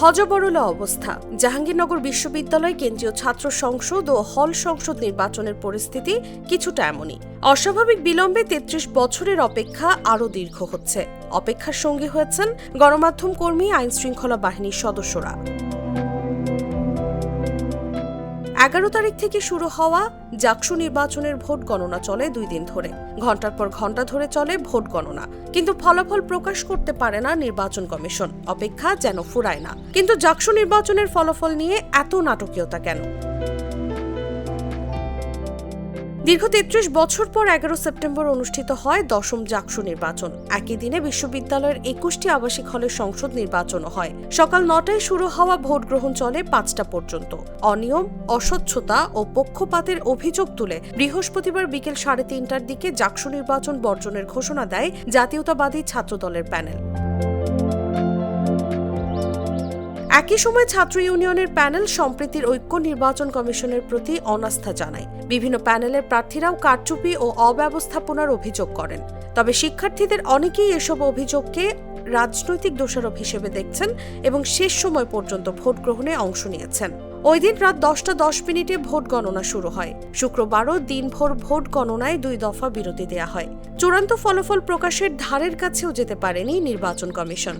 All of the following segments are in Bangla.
হজবরল অবস্থা। জাহাঙ্গীরনগর বিশ্ববিদ্যালয়, কেন্দ্রীয় ছাত্র সংসদ ও হল সংসদ নির্বাচনের পরিস্থিতি কিছুটা এমনই। অস্বাভাবিক বিলম্বে তেত্রিশ বছরের অপেক্ষা আরও দীর্ঘ হচ্ছে। অপেক্ষার সঙ্গী হয়েছেন গণমাধ্যম কর্মী আইন শৃঙ্খলা বাহিনীর সদস্যরা। এগারো তারিখ থেকে শুরু হওয়া জাকসু নির্বাচনের ভোট গণনা চলে দুই দিন ধরে। ঘণ্টার পর ঘণ্টা ধরে চলে ভোট গণনা। কিন্তু ফলাফল প্রকাশ করতে পারে না নির্বাচন কমিশন। অপেক্ষা যেন ফুরায় না। কিন্তু জাকসু নির্বাচনের ফলাফল নিয়ে এত নাটকীয়তা কেন? দীর্ঘ তেত্রিশ বছর পর এগারো সেপ্টেম্বর অনুষ্ঠিত হয় দশম জাকসু নির্বাচন। একই দিনে বিশ্ববিদ্যালয়ের একুশটি আবাসিক হলের সংসদ নির্বাচনও হয়। সকাল নটায় শুরু হওয়া ভোট গ্রহণ চলে পাঁচটা পর্যন্ত। অনিয়ম, অস্বচ্ছতা ও পক্ষপাতের অভিযোগ তুলে বৃহস্পতিবার বিকেল সাড়ে তিনটার দিকে জাকসু নির্বাচন বর্জনের ঘোষণা দেয় জাতীয়তাবাদী ছাত্রদলের প্যানেল। একই সময় ছাত্র ইউনিয়নের প্যানেল সম্প্রীতির ঐক্য নির্বাচন কমিশনের প্রতি অনাস্থা জানায়। বিভিন্ন প্যানেলের প্রার্থীরাও কারচুপি ও অব্যবস্থাপনার অভিযোগ করেন। তবে শিক্ষার্থীদের অনেকেই এসব অভিযোগকে রাজনৈতিক দোষারোপ হিসেবে দেখছেন এবং শেষ সময় পর্যন্ত ভোট গ্রহণে অংশ নিয়েছেন। ওই দিন রাত দশটা দশ মিনিটে ভোট গণনা শুরু হয়। শুক্রবারও দিনভর ভোট গণনায় দুই দফা বিরতি দেয়া হয়। চূড়ান্ত ফলাফল প্রকাশের ধারের কাছেও যেতে পারেনি নির্বাচন কমিশন।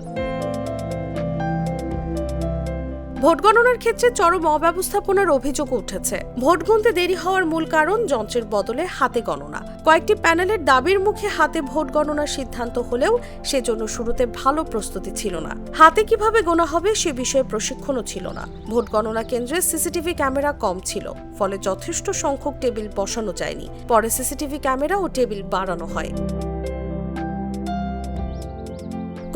ভোট গণনার ক্ষেত্রে চরম অব্যবস্থাপনার অভিযোগ উঠেছে। ভোট গুনতে দেরি হওয়ার মূল কারণ যন্ত্রের বদলে হাতে গণনা। কয়েকটি প্যানেলের দাবির মুখে হাতে ভোট গণনার সিদ্ধান্ত হলেও সেজন্য শুরুতে ভালো প্রস্তুতি ছিল না। হাতে কীভাবে গোনা হবে সে বিষয়ে প্রশিক্ষণও ছিল না। ভোট গণনা কেন্দ্রে সিসিটিভি ক্যামেরা কম ছিল, ফলে যথেষ্ট সংখ্যক টেবিল বসানো যায়নি। পরে সিসিটিভি ক্যামেরা ও টেবিল বাড়ানো হয়।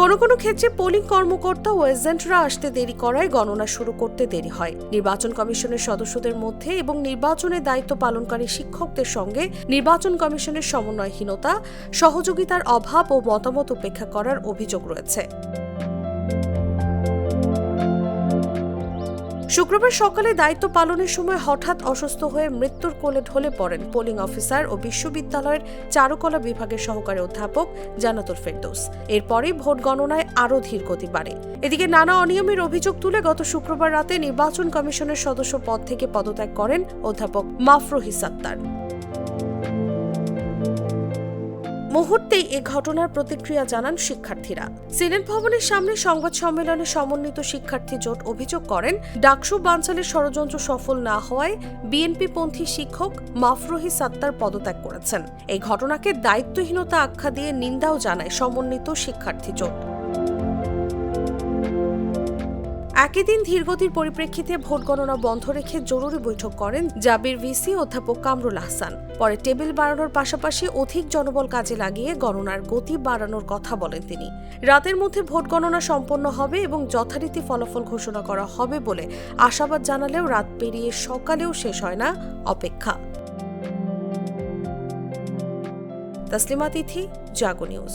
কোনো কোনো ক্ষেত্রে পোলিং কর্মকর্তা ও এজেন্টরা আসতে দেরি করায় গণনা শুরু করতে দেরি হয়। নির্বাচন কমিশনের সদস্যদের মধ্যে এবং নির্বাচনের দায়িত্ব পালনকারী শিক্ষকদের সঙ্গে নির্বাচন কমিশনের সমন্বয়হীনতা, সহযোগিতার অভাব ও মতামত উপেক্ষা করার অভিযোগ রয়েছে। শুক্রবার সকালে দায়িত্ব পালনের সময় হঠাৎ অসুস্থ হয়ে মৃত্যুর কোলে ঢলে পড়েন পোলিং অফিসার ও বিশ্ববিদ্যালয়ের চারুকলা বিভাগের সহকারী অধ্যাপক জানাতুল ফেরদৌস। এরপরই ভোট গণনায় আরও ধীর গতি বাড়ে। এদিকে নানা অনিয়মের অভিযোগ তুলে গত শুক্রবার রাতে নির্বাচন কমিশনের সদস্য পদ থেকে পদত্যাগ করেন অধ্যাপক মাফরুহি সাত্তার। মুহূর্তেই এ ঘটনার প্রতিক্রিয়া জানান শিক্ষার্থীরা। সিনেট ভবনের সামনে সংবাদ সম্মেলনে সমন্বিত শিক্ষার্থী জোট অভিযোগ করেন, ডাকসু বাঞ্চালের ষড়যন্ত্র সফল না হওয়ায় বিএনপি পন্থী শিক্ষক মাফরুহি সাত্তার পদত্যাগ করেছেন। এই ঘটনাকে দায়িত্বহীনতা আখ্যা দিয়ে নিন্দাও জানায় সমন্বিত শিক্ষার্থী জোট। একই দিন ধীরগতির পরিপ্রেক্ষিতে ভোট গণনা বন্ধ রেখে জরুরি বৈঠক করেন জাবির ভিসি অধ্যাপক কামরুল আহসান। পরে টেবিল বাড়ানোর পাশাপাশি অধিক জনবল কাজে লাগিয়ে গণনার গতি বাড়ানোর কথা বলেন তিনি। রাতের মধ্যে ভোট গণনা সম্পন্ন হবে এবং যথারীতি ফলাফল ঘোষণা করা হবে বলে আশাবাদ জানালেও রাত পেরিয়ে সকালেও শেষ হয় না অপেক্ষা। তসলিমা তিথি, জাগো নিউজ।